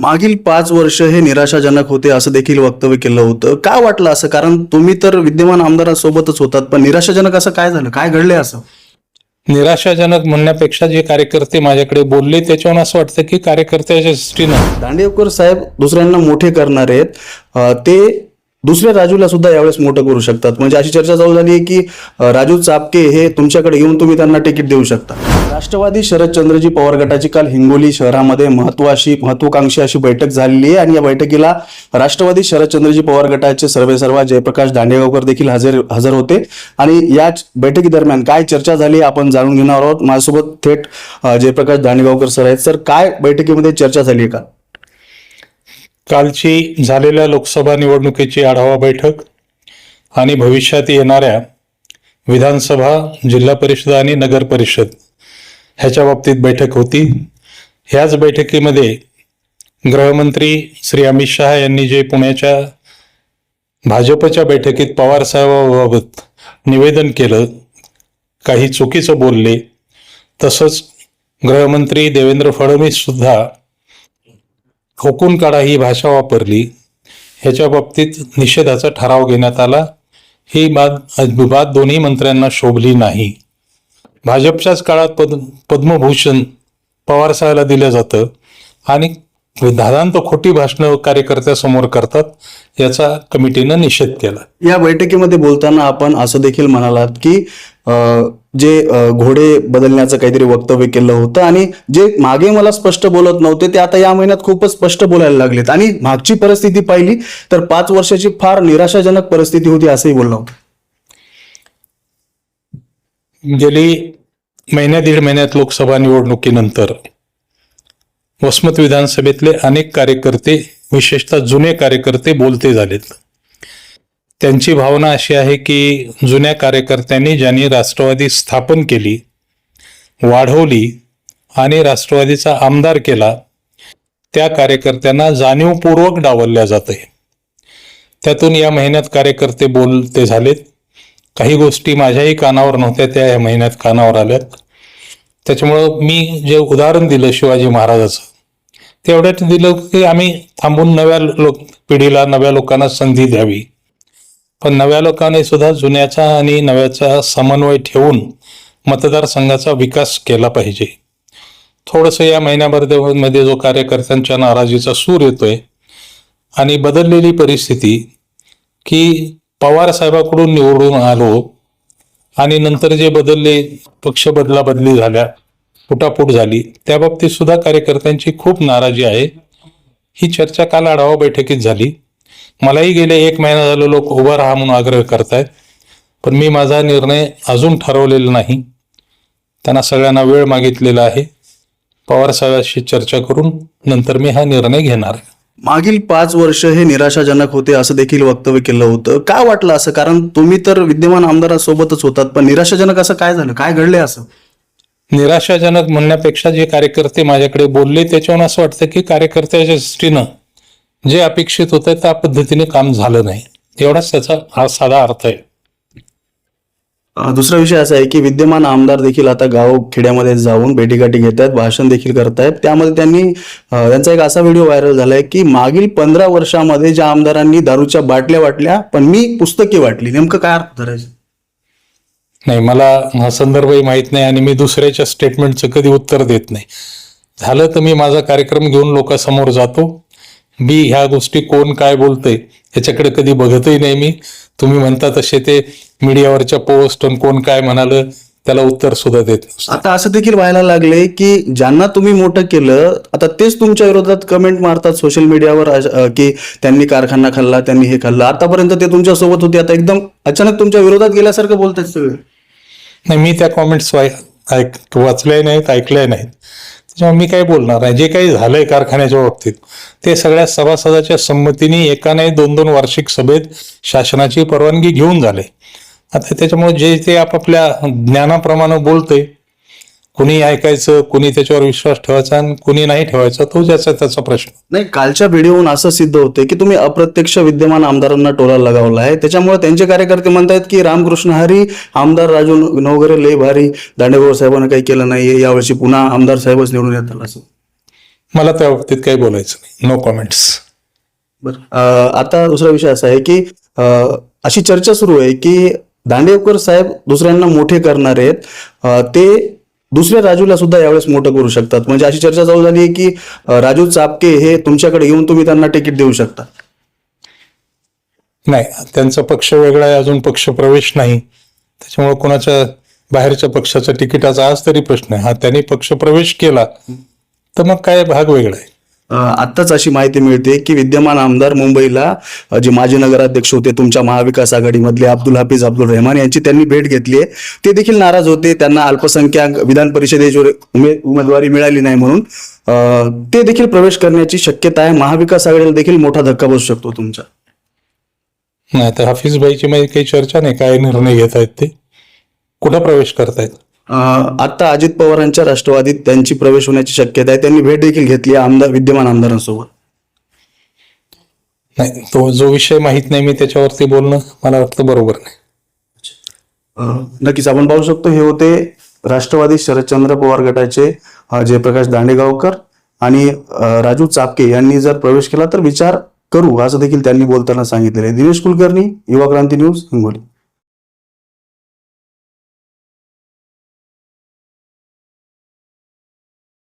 मागील पाच वर्ष हे निराशाजनक होते असं देखील वक्तव्य केलं होतं. का वाटलं असं? कारण तुम्ही तर विद्यमान आमदारांसोबतच होतात पण निराशाजनक असं काय झालं? काय घडले असं? निराशाजनक म्हणण्यापेक्षा जे कार्यकर्ते माझ्याकडे बोलले त्याच्यावरून असं वाटतं की कार्यकर्त्याच्या दृष्टीनं. दांडेवकर साहेब दुसऱ्यांना मोठे करणार आहेत. ते दुसऱ्या राजूला सुद्धा यावेळेस मोठं करू शकतात. म्हणजे अशी चर्चा चालू झाली आहे की राजू चापके हे तुमच्याकडे येऊन तुम्ही त्यांना तिकीट देऊ शकता. राष्ट्रवादी शरदचंद्रजी पवार गटाची काल हिंगोली शहरामध्ये महत्वाची महत्वाकांक्षी अशी बैठक झालेली आहे. आणि या बैठकीला राष्ट्रवादी शरदचंद्रजी पवार गटाचे सर्वेसर्वा जयप्रकाश दांडेगावकर देखील हजर हजर होते. आणि या बैठकी दरम्यान काय चर्चा झाली आपण जाणून घेणार आहोत. माझ्यासोबत थेट जयप्रकाश दांडेगावकर सर आहेत. सर काय बैठकीमध्ये चर्चा झाली आहे का? कालची झालेल्या लोकसभा निवडणुकीची आढावा बैठक आणि भविष्यात येणाऱ्या विधानसभा जिल्हा परिषद आणि नगर परिषद ह्याच्या बाबतीत बैठक होती. ह्याच बैठकीमध्ये गृहमंत्री श्री अमित शहा यांनी जे पुण्याच्या भाजपच्या बैठकीत पवार साहेबाबाबत निवेदन केलं काही चुकीचं बोलले तसंच गृहमंत्री देवेंद्र फडणवीस सुद्धा ठोकून काढा ही भाषा वापरली. ह्याच्या बाबतीत निषेधाचा ठराव घेण्यात आला. ही बाब बाब दोन्ही मंत्र्यांना शोभली नाही. भाजपच्याच काळात पद पद्मभूषण पवार साहेबाला दिलं जातं. आणि दादांत खोटी भाषणं कार्यकर्त्यासमोर करतात याचा कमिटीनं निषेध केला. या बैठकीमध्ये बोलताना आपण असं देखील म्हणालात की जे घोडे बदलण्याचं काहीतरी वक्तव्य केलं होतं आणि जे मागे मला स्पष्ट बोलत नव्हते ते आता या महिन्यात खूपच स्पष्ट बोलायला लागलेत. आणि मागची परिस्थिती पाहिली तर पाच वर्षाची फार निराशाजनक परिस्थिती होती असंही बोललं गेली महिन्या दीड महिन्यात लोकसभा निवडणुकीनंतर वसमत विधानसभेतले अनेक कार्यकर्ते विशेषतः जुने कार्यकर्ते बोलते झालेत. त्यांची भावना अशी आहे की जुन्या कार्यकर्त्यांनी ज्यांनी राष्ट्रवादी स्थापन केली वाढवली आणि राष्ट्रवादीचा आमदार केला त्या कार्यकर्त्यांना जाणीवपूर्वक डावलल्या जाते त्यातून या महिन्यात कार्यकर्ते बोलते झालेत. काही गोष्टी माझ्याही कानावर नव्हत्या त्या या महिन्यात कानावर आल्यात. त्याच्यामुळं मी जे उदाहरण दिलं शिवाजी महाराजाचं तेवढ्यात दिलं की आम्ही थांबून नव्या लोक पिढीला नव्या लोकांना संधी द्यावी. पण नव्या लोकांनी सुद्धा जुन्याचा आणि नव्याचा समन्वय ठेवून मतदारसंघाचा विकास केला पाहिजे. थोडंसं या महिन्याभरामध्ये जो कार्यकर्त्यांच्या नाराजीचा सूर येतोय आणि बदललेली परिस्थिती की पवार साहेबाकडून निवडून आलो आणि नंतर जे बदलले पक्ष बदला बदली झाल्या फुटाफूट झाली त्या बाबतीत सुद्धा कार्यकर्त्यांची खूप नाराजी आहे. ही चर्चा काल आढावा बैठकीत झाली. मलाही गेले एक महिना झालं लोक उभा राहा म्हणून आग्रह करतायत पण मी माझा निर्णय अजून ठरवलेला नाही. त्यांना सगळ्यांना वेळ मागितलेला आहे. पवारसाहेबांशी चर्चा करून नंतर मी हा निर्णय घेणार आहे. मागील पाच वर्ष हे निराशाजनक होते असं देखील वक्तव्य केलं होतं. का वाटलं असं? कारण तुम्ही तर विद्यमान आमदारांसोबतच होतात पण निराशाजनक असं काय झालं? काय घडले असं? निराशाजनक म्हणण्यापेक्षा जे कार्यकर्ते माझ्याकडे बोलले त्याच्यावर असं वाटतं की कार्यकर्त्याच्या दृष्टीनं जे अपेक्षित होतं त्या पद्धतीने काम झालं नाही. एवढाच त्याचा हा साधा अर्थ आहे. दुसरा विषय असा आहे की विद्यमान आमदार देखील आता गाव खेड्यामध्ये जाऊन भेटीगाठी घेत आहेत भाषण देखील करतायत. त्यामध्ये त्यांनी त्यांचा एक असा व्हिडिओ व्हायरल झालाय की मागील पंधरा वर्षामध्ये ज्या आमदारांनी दारूच्या बाटल्या वाटल्या पण मी पुस्तके वाटली. नेमकं काय अर्थ धरायचं? नाही मला हा संदर्भही माहीत नाही आणि मी दुसऱ्याच्या स्टेटमेंटचं कधी उत्तर देत नाही. झालं तर मी माझा कार्यक्रम घेऊन लोकांसमोर जातो. मी ह्या गोष्टी कोण काय बोलतंय ह्याच्याकडे कधी बघतही नाही मी. तुम्ही म्हणता तसे ते मीडियावरच्या पोस्ट कोण काय म्हणालं त्याला उत्तर सुद्धा देत. आता असं देखील व्हायला लागले की ज्यांना तुम्ही मोठं केलं आता तेच तुमच्या विरोधात कमेंट मारतात सोशल मीडियावर की त्यांनी कारखाना खाल्ला त्यांनी हे खाल्लं. आतापर्यंत ते तुमच्यासोबत होते आता एकदम अचानक तुमच्या विरोधात गेल्यासारखं बोलतात सगळे. नाही मी त्या कॉमेंट्स ऐक वाचल्या नाहीत ऐकल्या नाहीत. त्याच्यामुळे मी काय बोलणार आहे जे काही झालंय कारखान्याच्या बाबतीत ते सगळ्या सभासदाच्या संमतीने एका नाही दोन दोन वार्षिक सभेत शासनाची परवानगी घेऊन झाले. आता त्याच्यामुळे जे ते आपापल्या ज्ञानाप्रमाणे बोलते कुणी ऐकायचं कुणी त्याच्यावर विश्वास ठेवायचा आणि कुणी नाही ठेवायचा तो ज्याचा त्याचा प्रश्न. नाही कालच्या व्हिडिओहून असं सिद्ध होते की तुम्ही अप्रत्यक्ष विद्यमान आमदारांना टोला लगावला आहे. त्याच्यामुळे त्यांचे कार्यकर्ते म्हणतायत की रामकृष्ण हरी आमदार राजू नवगरे लय भारी दांडेगाव साहेबांना काही केलं नाहीये यावर्षी पुन्हा आमदार साहेबच निवडून येतात असं. मला त्या बाबतीत काही बोलायचं नाही. नो कॉमेंट्स बरं आता दुसरा विषय असा आहे की अशी चर्चा सुरू आहे की दांडेवकर साहेब दुसऱ्यांना मोठे करणार आहेत. ते दुसऱ्या राजूला सुद्धा यावेळेस मोठं करू शकतात. म्हणजे अशी चर्चा चालू झाली आहे की राजू चापके हे तुमच्याकडे येऊन तुम्ही त्यांना तिकीट देऊ शकता. नाही त्यांचा पक्ष वेगळा आहे अजून पक्ष प्रवेश नाही. त्याच्यामुळे कोणाच्या बाहेरच्या पक्षाच्या तिकिटाचा आज तरी प्रश्न आहे. हा त्यांनी पक्ष प्रवेश केला तर मग काय भाग वेगळा आहे? आत्ताच अशी माहिती मिळते की विद्यमान आमदार मुंबईला जे माजी नगराध्यक्ष होते तुमच्या महाविकास आघाडीमधले अब्दुल हाफिज अब्दुल रहमान यांची त्यांनी भेट घेतली आहे. ते देखील नाराज होते त्यांना अल्पसंख्याक विधान परिषदेची उमेदवारी मिळाली नाही म्हणून ते देखील प्रवेश करण्याची शक्यता आहे. महाविकास आघाडीला देखील मोठा धक्का बसू शकतो तुमचा. नाही तर हाफिज भाईची काही चर्चा नाही काय निर्णय घेत आहेत ते? कुठं प्रवेश करतायत? आता अजित पवारांच्या राष्ट्रवादीत त्यांची प्रवेश होण्याची शक्यता आहे. त्यांनी भेट देखील घेतली आमदार विद्यमान आमदारांसोबत. नाही तो जो विषय माहीत नाही मी त्याच्यावरती बोलणं मला वाटतं बरोबर नाही. नक्कीच आपण पाहू शकतो हे होते राष्ट्रवादी शरदचंद्र पवार गटाचे जयप्रकाश दांडेगावकर आणि राजू चापके यांनी जर प्रवेश केला तर विचार करू असं देखील त्यांनी बोलताना सांगितलेलं आहे. दिनेश कुलकर्णी युवा क्रांती न्यूज हिंगोली.